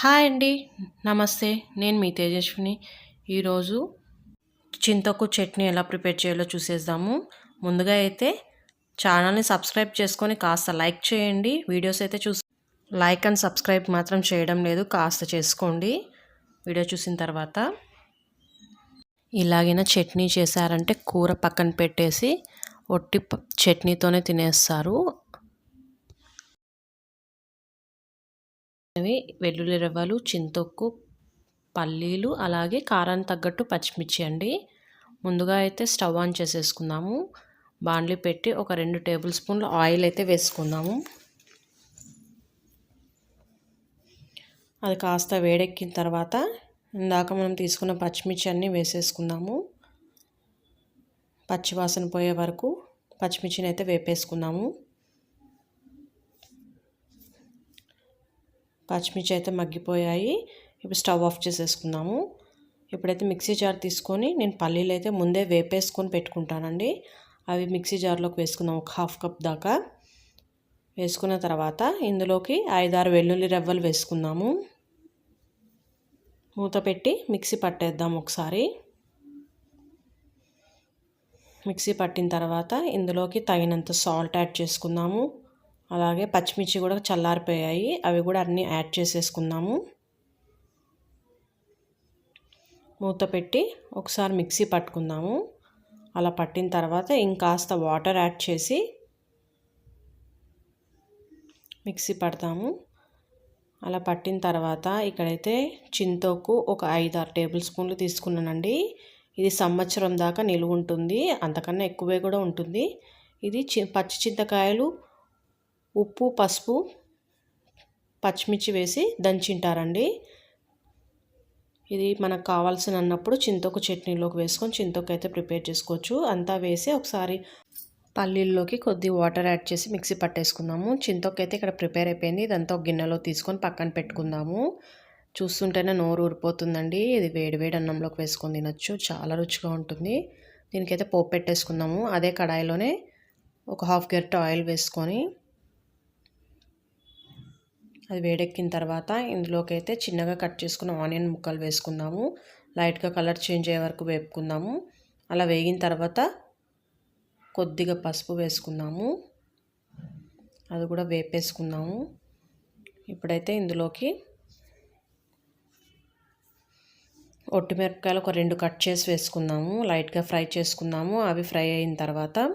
Hi అండి. నమస్తే. నేను మీ తేజస్విని. ఈరోజు చింతకు చట్నీ ఎలా ప్రిపేర్ చేయాలో చూసేద్దాము. ముందుగా అయితే ఛానల్ని సబ్స్క్రైబ్ చేసుకొని కాస్త లైక్ చేయండి. వీడియోస్ అయితే చూసి లైక్ అండ్ సబ్స్క్రైబ్ మాత్రం చేయడం లేదు. కాస్త చేసుకోండి. వీడియో చూసిన తర్వాత ఇలాగైనా చట్నీ చేశారంటే కూర పక్కన పెట్టేసి ఒట్టి చట్నీతోనే తినేస్తారు. అవి వెల్లుల్లి రవ్వలు చింతొక్కు పల్లీలు అలాగే కారానికి తగ్గట్టు పచ్చిమిర్చి అండి. ముందుగా అయితే స్టవ్ ఆన్ చేసేసుకుందాము. బాండ్లీ పెట్టి ఒక రెండు టేబుల్ స్పూన్లు ఆయిల్ అయితే వేసుకుందాము. అది కాస్త వేడెక్కిన తర్వాత ఇందాక మనం తీసుకున్న పచ్చిమిర్చి అన్నీ వేసేసుకుందాము. పచ్చివాసన పోయే వరకు పచ్చిమిర్చిని అయితే వేపేసుకుందాము. పచ్చిమిర్చి అయితే మగ్గిపోయాయి. ఇప్పుడు స్టవ్ ఆఫ్ చేసేసుకుందాము. ఇప్పుడైతే మిక్సీ జార్ తీసుకొని నేను పల్లీలు అయితే ముందే వేపేసుకొని పెట్టుకుంటానండి. అవి మిక్సీ జార్లోకి వేసుకుందాం. ఒక హాఫ్ కప్ దాకా. వేసుకున్న తర్వాత ఇందులోకి ఐదారు వెల్లుల్లి రవ్వలు వేసుకుందాము. మూత పెట్టి మిక్సీ పట్టేద్దాం ఒకసారి. మిక్సీ పట్టిన తర్వాత ఇందులోకి తగినంత సాల్ట్ యాడ్ చేసుకుందాము. అలాగే పచ్చిమిర్చి కూడా చల్లారిపోయాయి. అవి కూడా అన్నీ యాడ్ చేసేసుకుందాము. మూత పెట్టి ఒకసారి మిక్సీ పట్టుకుందాము. అలా పట్టిన తర్వాత ఇంకాస్త వాటర్ యాడ్ చేసి మిక్సీ పడతాము. అలా పట్టిన తర్వాత ఇక్కడైతే చింతోకు ఒక ఐదు ఆరు టేబుల్ స్పూన్లు తీసుకున్నానండి. ఇది సంవత్సరం దాకా నిలువ ఉంటుంది అంతకన్నా ఎక్కువే కూడా ఉంటుంది. ఇది చి పచ్చి చింతకాయలు ఉప్పు పసుపు పచ్చిమిర్చి వేసి దంచింటారండి. ఇది మనకు కావాల్సిన అన్నప్పుడు చింతొక చట్నీలోకి వేసుకొని చింతొక అయితే ప్రిపేర్ చేసుకోవచ్చు. అంతా వేసి ఒకసారి పల్లీల్లోకి కొద్ది వాటర్ యాడ్ చేసి మిక్సీ పట్టేసుకుందాము. చింతొక్క అయితే ఇక్కడ ప్రిపేర్ అయిపోయింది. ఇదంతా ఒక గిన్నెలో తీసుకొని పక్కన పెట్టుకుందాము. చూస్తుంటేనే నోరు ఊరిపోతుందండి. ఇది వేడి వేడి అన్నంలోకి వేసుకొని తినొచ్చు. చాలా రుచిగా ఉంటుంది. దీనికైతే పోపు పెట్టేసుకుందాము. అదే కడాయిలోనే ఒక హాఫ్ గెరెట్ ఆయిల్ వేసుకొని అది వేడెక్కిన తర్వాత ఇందులోకి అయితే చిన్నగా కట్ చేసుకున్న ఆనియన్ ముక్కలు వేసుకుందాము. లైట్గా కలర్ చేంజ్ అయ్యే వరకు వేపుకుందాము. అలా వేగిన తర్వాత కొద్దిగా పసుపు వేసుకుందాము. అది కూడా వేపేసుకుందాము. ఇప్పుడైతే ఇందులోకి ఒట్టిమిరపకాయలు ఒక రెండు కట్ చేసి వేసుకుందాము. లైట్గా ఫ్రై చేసుకుందాము. అవి ఫ్రై అయిన తర్వాత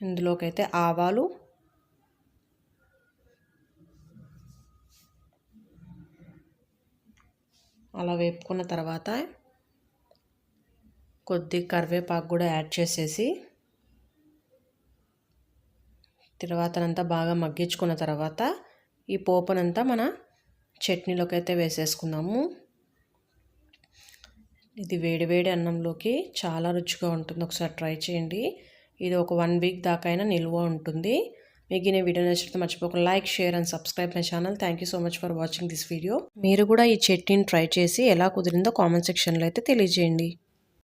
ఇందులోకైతే ఆవాలు. అలా వేపుకున్న తర్వాత కొద్ది కరివేపాకు కూడా యాడ్ చేసేసి తర్వాతనంతా బాగా మగ్గించుకున్న తర్వాత ఈ పోపునంతా మన చట్నీలోకి అయితే వేసేసుకుందాము ఇది వేడి వేడి అన్నంలోకి చాలా రుచిగా ఉంటుంది. ఒకసారి ట్రై చేయండి. ఇది ఒక వన్ వీక్ దాకా అయినా నిల్వ ఉంటుంది. మీకు నేను వీడియో నచ్చితే మర్చిపోకుండా like share and subscribe my channel. Thank you so much for watching this video మీరు కూడా ఈ చట్నీని ట్రై చేసి ఎలా కుదిరిందో కామెంట్ సెక్షన్లో అయితే తెలియజేయండి.